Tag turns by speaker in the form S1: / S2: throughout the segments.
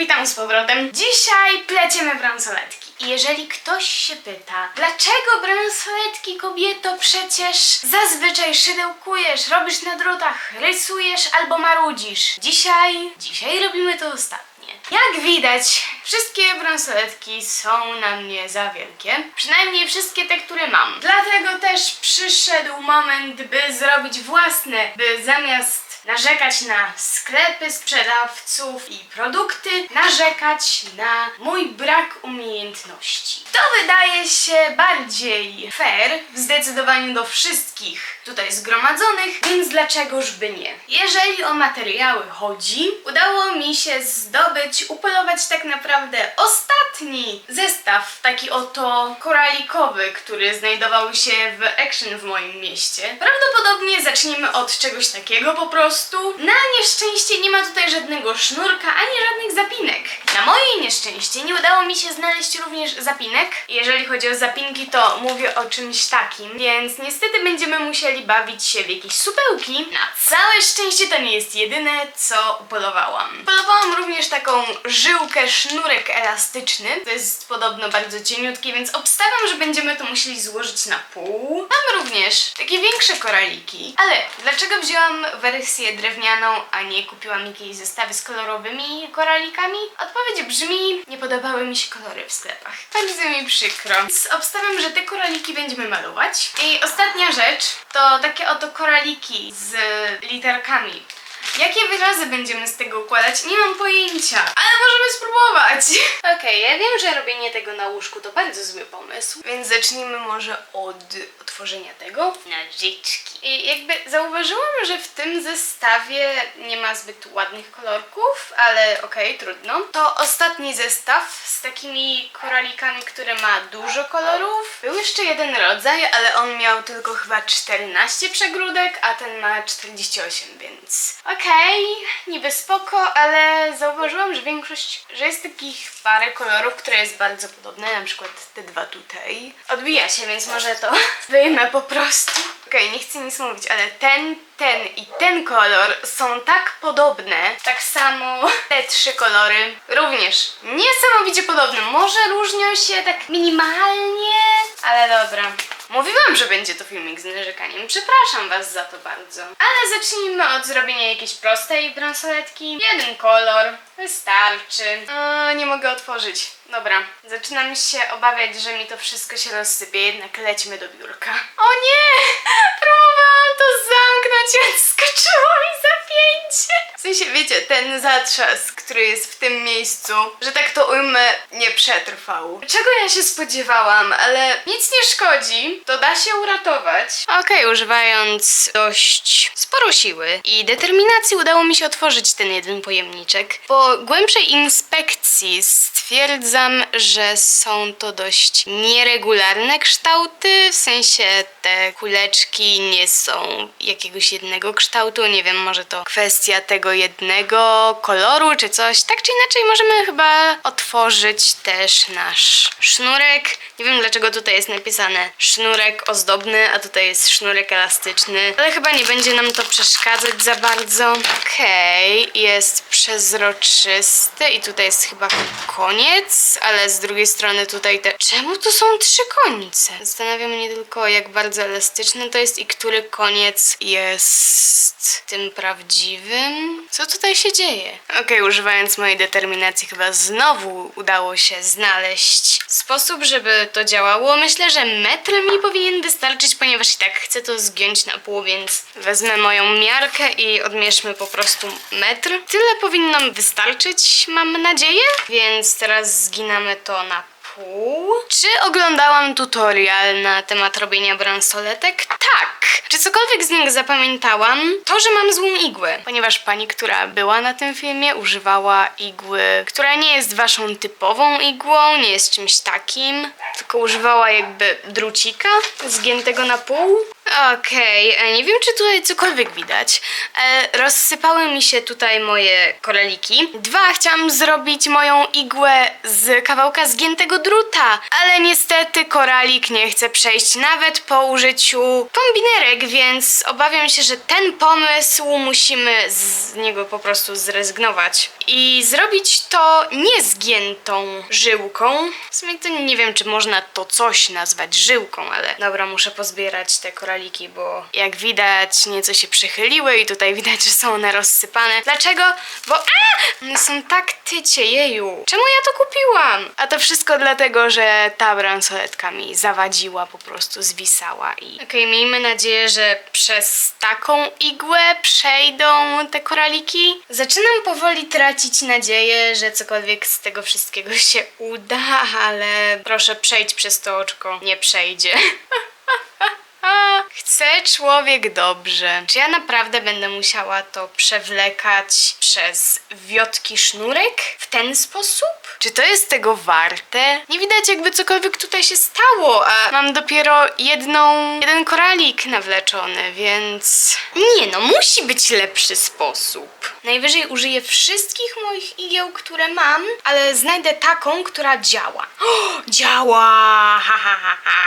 S1: witam z powrotem. Dzisiaj pleciemy bransoletki. I jeżeli ktoś się pyta, dlaczego bransoletki kobieto przecież zazwyczaj szydełkujesz, robisz na drutach, rysujesz albo marudzisz. Dzisiaj, dzisiaj robimy to ostatnie. Jak widać, wszystkie bransoletki są na mnie za wielkie. Przynajmniej wszystkie te, które mam. Dlatego też przyszedł moment, by zrobić własne, by zamiast narzekać na sklepy, sprzedawców i produkty, narzekać na mój brak umiejętności. To wydaje się bardziej fair w zdecydowaniu do wszystkich tutaj zgromadzonych, więc dlaczegoż by nie? Jeżeli o materiały chodzi, udało mi się zdobyć, upolować tak naprawdę ostatni zestaw, taki oto koralikowy, który znajdował się w Action w moim mieście. Prawdopodobnie zaczniemy od czegoś takiego po prostu. Na nieszczęście nie ma tutaj żadnego sznurka ani żadnych zapinek. Na moje nieszczęście nie udało mi się znaleźć również zapinek. Jeżeli chodzi o zapinki, to mówię o czymś takim, więc niestety będziemy musieli bawić się w jakieś supełki. Na całe szczęście to nie jest jedyne, co upolowałam. Polowałam również taką żyłkę, sznurek elastyczny. To jest podobno bardzo cieniutki, więc obstawiam, że będziemy to musieli złożyć na pół. Mam również takie większe koraliki. Ale dlaczego wzięłam wersję drewnianą, a nie kupiłam jakieś zestawy z kolorowymi koralikami? Odpowiedź brzmi, nie podobały mi się kolory w sklepach. Bardzo mi przykro. Więc obstawiam, że te koraliki będziemy malować. I ostatnia rzecz to takie oto koraliki z literkami. Jakie wyrazy będziemy z tego układać? Nie mam pojęcia, ale możemy spróbować. Okej, ja wiem, że robienie tego na łóżku to bardzo zły pomysł, więc zacznijmy może od otworzenia tego. Nożyczki. I jakby zauważyłam, że w tym zestawie nie ma zbyt ładnych kolorków, ale okej, trudno. To ostatni zestaw z takimi koralikami, który ma dużo kolorów. Był jeszcze jeden rodzaj, ale on miał tylko chyba 14 przegródek, a ten ma 48, więc okej, niby spoko, ale zauważyłam, że większość, że jest takich parę kolorów, które jest bardzo podobne, na przykład te dwa tutaj. Odbija się, więc może to wyjmę po prostu. Okej, nie chcę nic mówić, ale ten, ten i ten kolor są tak podobne. Tak samo te trzy kolory również niesamowicie podobne. Może różnią się tak minimalnie, ale dobra. Mówiłam, że będzie to filmik z narzekaniem. Przepraszam Was za to bardzo. Ale zacznijmy od zrobienia jakiejś prostej bransoletki. Jeden kolor. Wystarczy. A, nie mogę otworzyć. Dobra, zaczynam się obawiać, że mi to wszystko się rozsypie, jednak lećmy do biurka. O nie! Próbowałam to zamknąć, ale skoczyło mi. W sensie, wiecie, ten zatrzask, który jest w tym miejscu, że tak to ujmę, nie przetrwał. Czego ja się spodziewałam, ale nic nie szkodzi, to da się uratować. Okej, używając dość sporo siły i determinacji udało mi się otworzyć ten jeden pojemniczek. Po głębszej inspekcji stwierdzam, że są to dość nieregularne kształty, w sensie te kuleczki nie są jakiegoś jednego kształtu, nie wiem, może to kwestia tego jednego koloru czy coś. Tak czy inaczej możemy chyba otworzyć też nasz sznurek. Nie wiem dlaczego tutaj jest napisane sznurek ozdobny, a tutaj jest sznurek elastyczny, ale chyba nie będzie nam to przeszkadzać za bardzo. Okej, jest przezroczysty i tutaj jest chyba koniec, ale z drugiej strony tutaj te... Czemu tu są trzy końce? Zastanawia mnie tylko jak bardzo elastyczny to jest i który koniec jest tym prawdziwym. Co tutaj się dzieje? Okej, używając mojej determinacji chyba znowu udało się znaleźć sposób, żeby to działało. Myślę, że metr mi powinien wystarczyć, ponieważ i tak chcę to zgiąć na pół, więc wezmę moją miarkę i odmierzmy po prostu metr. Tyle powinno wystarczyć, mam nadzieję. Więc teraz zginamy to na Czy oglądałam tutorial na temat robienia bransoletek? Tak. Czy cokolwiek z niego zapamiętałam? To, że mam złą igłę, ponieważ pani, która była na tym filmie, używała igły, która nie jest waszą typową igłą, nie jest czymś takim, tylko używała jakby drucika zgiętego na pół. Okej, e, nie wiem czy tutaj cokolwiek widać. E, rozsypały mi się tutaj moje koraliki. Dwa, chciałam zrobić moją igłę z kawałka zgiętego druta, ale niestety koralik nie chce przejść nawet po użyciu kombinerek, więc obawiam się, że ten pomysł musimy z niego po prostu zrezygnować i zrobić to niezgiętą żyłką. W sumie to nie wiem, czy można to coś nazwać żyłką, ale dobra, muszę pozbierać te koraliki, bo jak widać nieco się przychyliły i tutaj widać, że są one rozsypane. Dlaczego? Bo a! One są tak tycie, jeju. Czemu ja to kupiłam? A to wszystko dlatego, że ta bransoletka mi zawadziła, po prostu zwisała i... Okej, miejmy nadzieję, że przez taką igłę przejdą te koraliki. Zaczynam powoli tracić nadzieję, że cokolwiek z tego wszystkiego się uda, ale proszę przejdź przez to oczko. Nie przejdzie. Chce człowiek dobrze. Czy ja naprawdę będę musiała to przewlekać przez wiotki sznurek w ten sposób? Czy to jest tego warte? Nie widać jakby cokolwiek tutaj się stało, a mam dopiero jedną, jeden koralik nawleczony, więc... Nie no, musi być lepszy sposób. Najwyżej użyję wszystkich moich igieł, które mam, ale znajdę taką, która działa. O, działa! Ha, ha, ha, ha.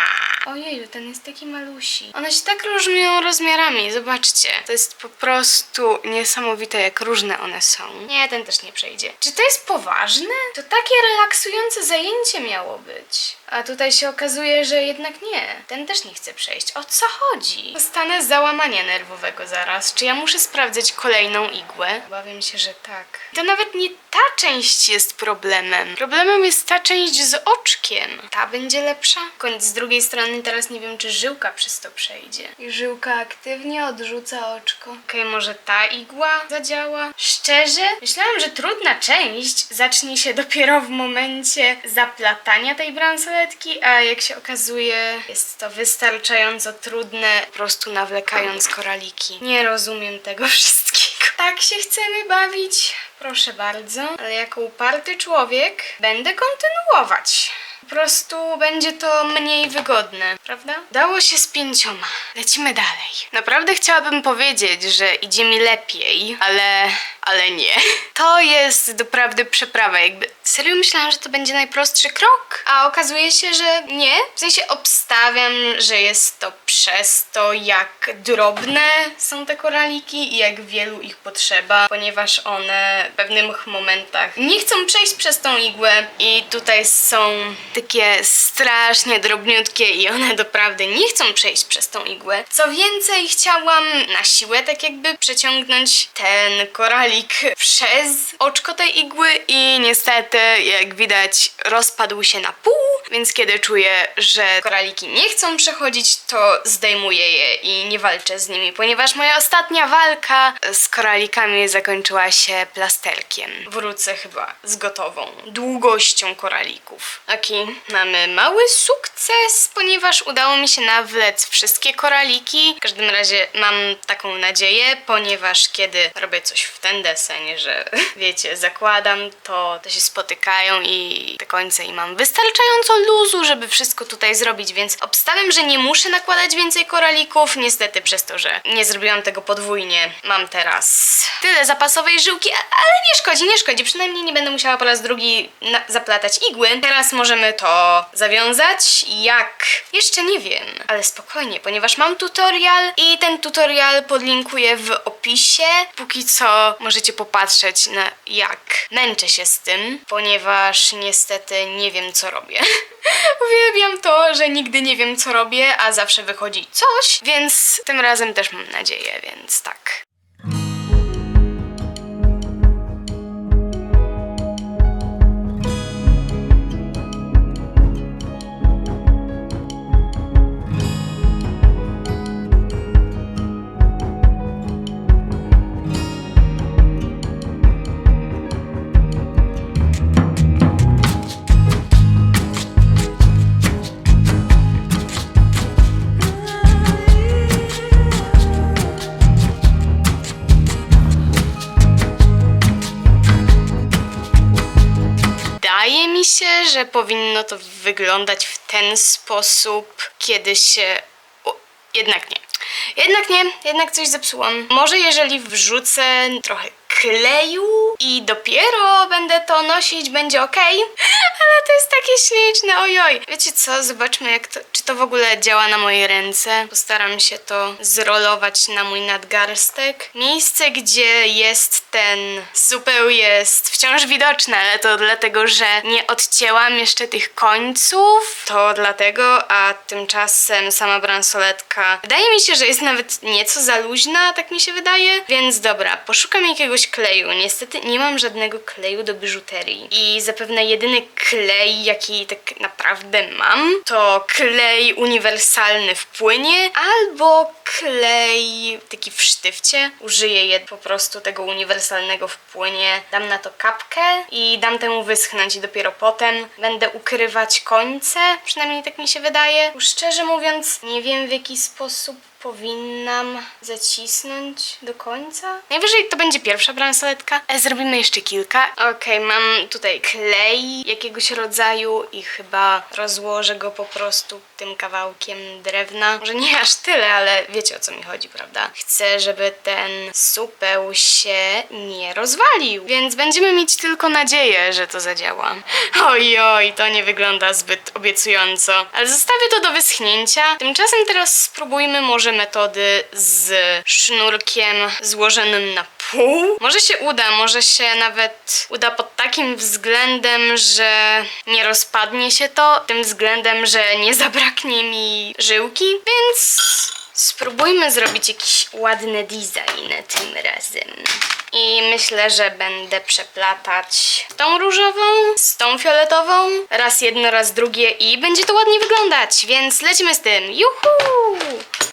S1: Ojej, ten jest taki malusi. One się tak różnią rozmiarami, zobaczcie. To jest po prostu niesamowite, jak różne one są. Nie, ten też nie przejdzie. Czy to jest poważne? To takie relaksujące zajęcie miało być. A tutaj się okazuje, że jednak nie. Ten też nie chce przejść. O co chodzi? Dostanę załamania nerwowego zaraz. Czy ja muszę sprawdzać kolejną igłę? Obawiam się, że tak. To nawet nie ta część jest problemem. Problemem jest ta część z oczkiem. Ta będzie lepsza? Koniec z drugiej strony teraz nie wiem, czy żyłka przez to przejdzie. I żyłka aktywnie odrzuca oczko. Okej, może ta igła zadziała? Szczerze? Myślałam, że trudna część zacznie się dopiero w momencie zaplatania tej bransoletki, a jak się okazuje, jest to wystarczająco trudne, po prostu nawlekając koraliki. Nie rozumiem tego wszystkiego. Tak się chcemy bawić? Proszę bardzo. Ale jako uparty człowiek będę kontynuować. Po prostu będzie to mniej wygodne, prawda? Dało się z pięcioma. Lecimy dalej. Naprawdę chciałabym powiedzieć, że idzie mi lepiej, ale. Ale nie. To jest doprawdy przeprawa. Jakby serio myślałam, że to będzie najprostszy krok, a okazuje się, że nie. W sensie obstawiam, że jest to przez to, jak drobne są te koraliki i jak wielu ich potrzeba, ponieważ one w pewnych momentach nie chcą przejść przez tą igłę i tutaj są takie strasznie drobniutkie i one doprawdy nie chcą przejść przez tą igłę. Co więcej, chciałam na siłę tak jakby przeciągnąć ten koralik przez oczko tej igły i niestety, jak widać, rozpadł się na pół, więc kiedy czuję, że koraliki nie chcą przechodzić, to zdejmuję je i nie walczę z nimi, ponieważ moja ostatnia walka z koralikami zakończyła się plasterkiem. Wrócę chyba z gotową długością koralików. Taki mamy mały sukces, ponieważ udało mi się nawlec wszystkie koraliki. W każdym razie mam taką nadzieję, ponieważ kiedy robię coś w ten deseń, że wiecie, zakładam, to, to się spotykają i te końce i mam wystarczająco luzu, żeby wszystko tutaj zrobić, więc obstawiam, że nie muszę nakładać więcej koralików. Niestety przez to, że nie zrobiłam tego podwójnie, mam teraz tyle zapasowej żyłki, ale nie szkodzi, nie szkodzi. Przynajmniej nie będę musiała po raz drugi zaplatać igły. Teraz możemy to zawiązać. Jak? Jeszcze nie wiem, ale spokojnie, ponieważ mam tutorial i ten tutorial podlinkuję w opisie. Póki co możecie popatrzeć na jak męczę się z tym, ponieważ niestety nie wiem co robię. Uwielbiam to, że nigdy nie wiem co robię, a zawsze wychodzi coś, więc tym razem też mam nadzieję, więc tak. Się, że powinno to wyglądać w ten sposób, kiedy się. O, jednak nie. Jednak nie, jednak coś zepsułam. Może jeżeli wrzucę trochę kleju i dopiero będę to nosić, będzie ok. Ale to jest takie śliczne, ojoj. Wiecie co, zobaczmy jak to, czy to w ogóle działa na mojej ręce. Postaram się to zrolować na mój nadgarstek. Miejsce, gdzie jest ten supeł jest wciąż widoczne, ale to dlatego, że nie odcięłam jeszcze tych końców. To dlatego, a tymczasem sama bransoletka wydaje mi się, że jest nawet nieco za luźna, tak mi się wydaje. Więc dobra, poszukam jakiegoś kleju. Niestety nie mam żadnego kleju do biżuterii. I zapewne jedyny klej, jaki tak naprawdę mam, to klej uniwersalny w płynie albo klej taki w sztywcie. Użyję je po prostu tego uniwersalnego w płynie. Dam na to kapkę i dam temu wyschnąć i dopiero potem będę ukrywać końce. Przynajmniej tak mi się wydaje. Szczerze mówiąc, nie wiem w jaki sposób powinnam zacisnąć do końca. Najwyżej to będzie pierwsza bransoletka, ale zrobimy jeszcze kilka. Okej, mam tutaj klej jakiegoś rodzaju i chyba rozłożę go po prostu tym kawałkiem drewna. Może nie aż tyle, ale wiecie o co mi chodzi, prawda? Chcę, żeby ten supeł się nie rozwalił, więc będziemy mieć tylko nadzieję, że to zadziała. Oj, oj, to nie wygląda zbyt obiecująco, ale zostawię to do wyschnięcia. Tymczasem teraz spróbujmy może metody z sznurkiem złożonym na pół. Może się uda, może się nawet uda pod takim względem, że nie rozpadnie się to, tym względem, że nie zabraknie mi żyłki, więc spróbujmy zrobić jakiś ładny design tym razem. I myślę, że będę przeplatać tą różową z tą fioletową, raz jedno, raz drugie i będzie to ładnie wyglądać, więc lecimy z tym. Juhu!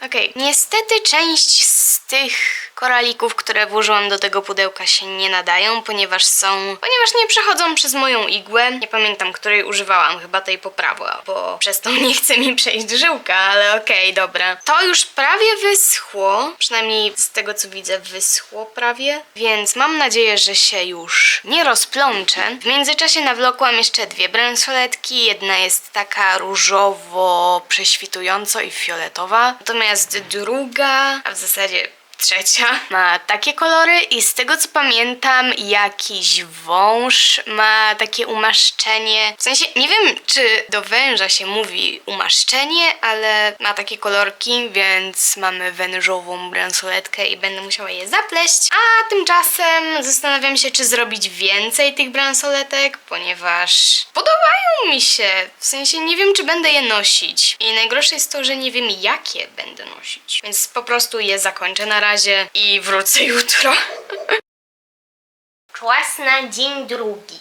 S1: Okej, niestety część z tych koralików, które włożyłam do tego pudełka się nie nadają, ponieważ są, ponieważ nie przechodzą przez moją igłę. Nie pamiętam, której używałam, chyba tej po prawo, bo przez to nie chce mi przejść żyłka, ale okej, dobra. To już prawie wyschło, przynajmniej z tego co widzę wyschło prawie, więc mam nadzieję, że się już nie rozplączę. W międzyczasie nawlokłam jeszcze dwie bransoletki, jedna jest taka różowo prześwitująco i fioletowa, natomiast druga, a w zasadzie trzecia ma takie kolory i z tego co pamiętam jakiś wąż ma takie umaszczenie. W sensie nie wiem czy do węża się mówi umaszczenie, ale ma takie kolorki, więc mamy wężową bransoletkę i będę musiała je zapleść. A tymczasem zastanawiam się czy zrobić więcej tych bransoletek, ponieważ podobają mi się. W sensie nie wiem czy będę je nosić. I najgorsze jest to, że nie wiem jakie będę nosić. Więc po prostu je zakończę na razie i wrócę jutro. Czas na dzień drugi.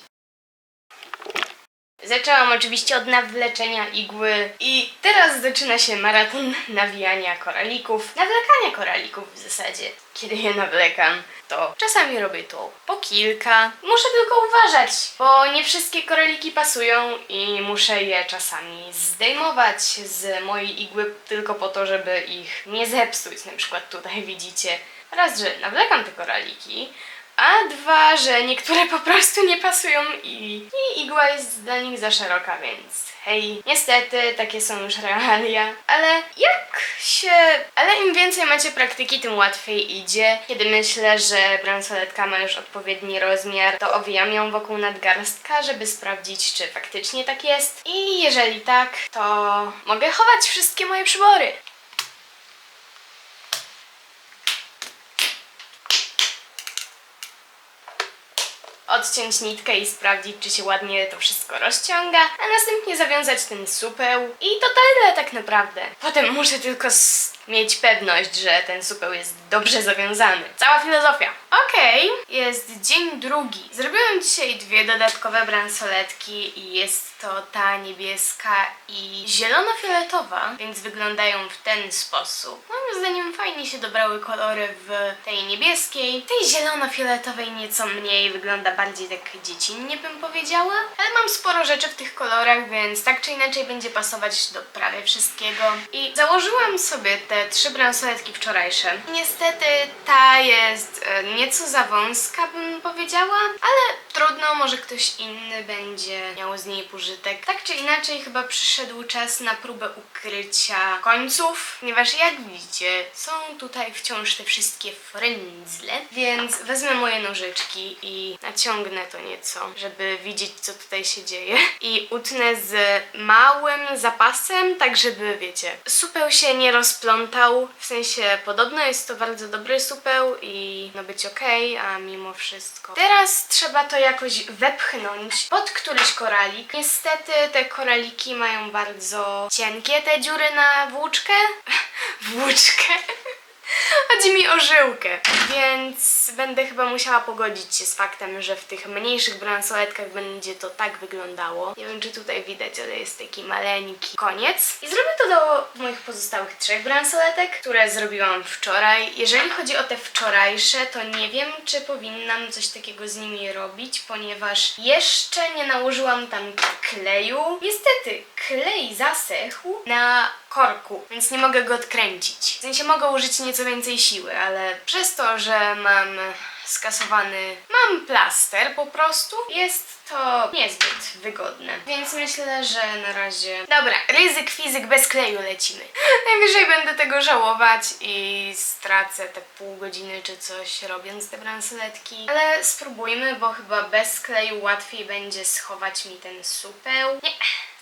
S1: Zaczęłam oczywiście od nawleczenia igły i teraz zaczyna się maraton nawijania koralików, nawlekania koralików w zasadzie. Kiedy je nawlekam, to czasami robię to po kilka. Muszę tylko uważać, bo nie wszystkie koraliki pasują i muszę je czasami zdejmować z mojej igły tylko po to, żeby ich nie zepsuć. Na przykład tutaj widzicie raz, że nawlekam te koraliki, a dwa, że niektóre po prostu nie pasują i, i igła jest dla nich za szeroka, więc hej, niestety takie są już realia. Ale jak się... Ale im więcej macie praktyki, tym łatwiej idzie. Kiedy myślę, że bransoletka ma już odpowiedni rozmiar, to owijam ją wokół nadgarstka, żeby sprawdzić, czy faktycznie tak jest. I jeżeli tak, to mogę chować wszystkie moje przybory. Odciąć nitkę i sprawdzić, czy się ładnie to wszystko rozciąga, a następnie zawiązać ten supeł i to tyle tak naprawdę. Potem muszę tylko mieć pewność, że ten supeł jest dobrze zawiązany. Cała filozofia. Okej, jest dzień drugi. Zrobiłam dzisiaj dwie dodatkowe bransoletki i jest to ta niebieska i zielono-fioletowa, więc wyglądają w ten sposób. Moim zdaniem fajnie się dobrały kolory w tej niebieskiej. Tej zielono-fioletowej nieco mniej, wygląda bardziej tak dziecinnie bym powiedziała. Ale mam sporo rzeczy w tych kolorach, więc tak czy inaczej będzie pasować do prawie wszystkiego. I założyłam sobie te trzy bransoletki wczorajsze. Niestety ta jest e, nieco za wąska, bym powiedziała, ale trudno, może ktoś inny będzie miał z niej pożytek. Tak czy inaczej, chyba przyszedł czas na próbę ukrycia końców, ponieważ jak widzicie, są tutaj wciąż te wszystkie frędzle, więc wezmę moje nożyczki i naciągnę to nieco, żeby widzieć, co tutaj się dzieje. I utnę z małym zapasem, tak żeby, wiecie, supeł się nie rozplątał. W sensie, podobno jest to bardzo dobry supeł i no być okej, a mimo wszystko. Teraz trzeba to jakoś wepchnąć pod któryś koralik. Niestety te koraliki mają bardzo cienkie te dziury na włóczkę. włóczkę. Chodzi mi o żyłkę, więc będę chyba musiała pogodzić się z faktem, że w tych mniejszych bransoletkach będzie to tak wyglądało. Nie wiem, czy tutaj widać, ale jest taki maleńki koniec. I zrobię to do moich pozostałych trzech bransoletek, które zrobiłam wczoraj. Jeżeli chodzi o te wczorajsze, to nie wiem, czy powinnam coś takiego z nimi robić, ponieważ jeszcze nie nałożyłam tam kleju. Niestety, klej zasechł na korku, więc nie mogę go odkręcić. W sensie mogę użyć nieco więcej siły, ale przez to, że mam skasowany, mam plaster po prostu, jest to niezbyt wygodne. Więc myślę, że na razie... Dobra, ryzyk fizyk bez kleju lecimy. Najwyżej będę tego żałować i stracę te pół godziny czy coś robiąc te bransoletki. Ale spróbujmy, bo chyba bez kleju łatwiej będzie schować mi ten supeł. Nie.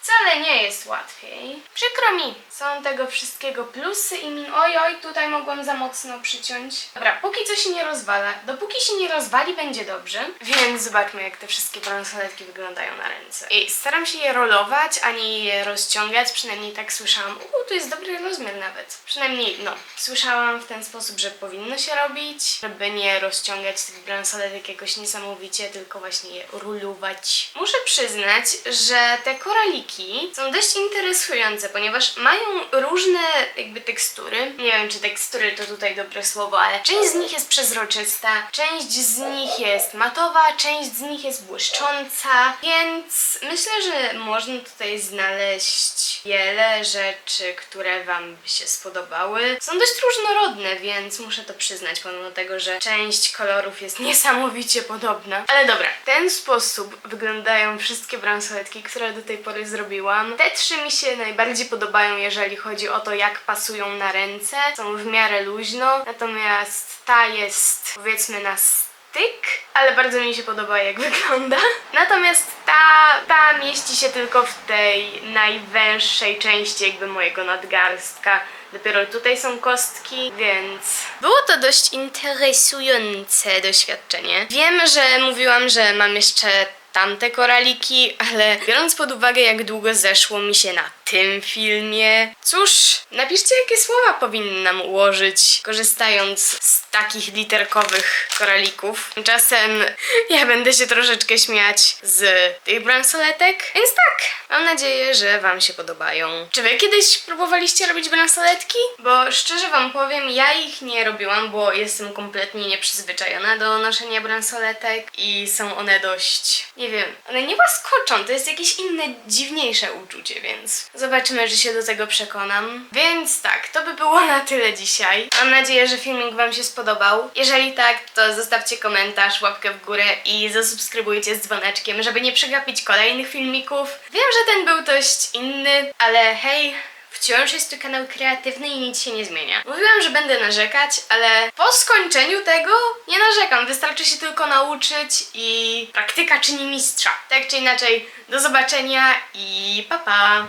S1: Wcale nie jest łatwiej. Przykro mi. Są tego wszystkiego plusy i min... Oj, oj, tutaj mogłam za mocno przyciąć. Dobra, póki co się nie rozwala. Dopóki się nie rozwali, będzie dobrze. Więc zobaczmy, jak te wszystkie bransoletki wyglądają na ręce. I staram się je rolować, ani je rozciągać. Przynajmniej tak słyszałam. Uuu, tu jest dobry rozmiar nawet. Przynajmniej, no, słyszałam w ten sposób, że powinno się robić, żeby nie rozciągać tych bransoletek jakoś niesamowicie, tylko właśnie je rulować. Muszę przyznać, że te koraliki są dość interesujące, ponieważ mają różne jakby tekstury. Nie wiem, czy tekstury to tutaj dobre słowo, ale część z nich jest przezroczysta, część z nich jest matowa, część z nich jest błyszcząca, więc myślę, że można tutaj znaleźć wiele rzeczy, które Wam by się spodobały. Są dość różnorodne, więc muszę to przyznać, pomimo tego, że część kolorów jest niesamowicie podobna. Ale dobra, w ten sposób wyglądają wszystkie bransoletki, które do tej pory zrobiłam. Te trzy mi się najbardziej podobają, jeżeli chodzi o to, jak pasują na ręce. Są w miarę luźno, natomiast ta jest powiedzmy na styk, ale bardzo mi się podoba jak wygląda. Natomiast ta, ta mieści się tylko w tej najwęższej części jakby mojego nadgarstka. Dopiero tutaj są kostki, więc było to dość interesujące doświadczenie. Wiem, że mówiłam, że mam jeszcze tamte koraliki, ale biorąc pod uwagę, jak długo zeszło mi się na tym filmie, cóż, napiszcie, jakie słowa powinnam ułożyć, korzystając z takich literkowych koralików. Tymczasem ja będę się troszeczkę śmiać z tych bransoletek, więc tak, mam nadzieję, że Wam się podobają. Czy Wy kiedyś próbowaliście robić bransoletki? Bo szczerze Wam powiem, ja ich nie robiłam, bo jestem kompletnie nieprzyzwyczajona do noszenia bransoletek i są one dość, nie wiem, one nie łaskoczą, to jest jakieś inne, dziwniejsze uczucie, więc zobaczymy, że się do tego przekonam. Więc tak, to by było na tyle dzisiaj. Mam nadzieję, że filmik Wam się spodobał. Jeżeli tak, to zostawcie komentarz, łapkę w górę i zasubskrybujcie z dzwoneczkiem, żeby nie przegapić kolejnych filmików. Wiem, że ten był dość inny, ale hej, Wciąż jest to kanał kreatywny i nic się nie zmienia. Mówiłam, że będę narzekać, ale po skończeniu tego nie narzekam. Wystarczy się tylko nauczyć i praktyka czyni mistrza. Tak czy inaczej, do zobaczenia i pa pa!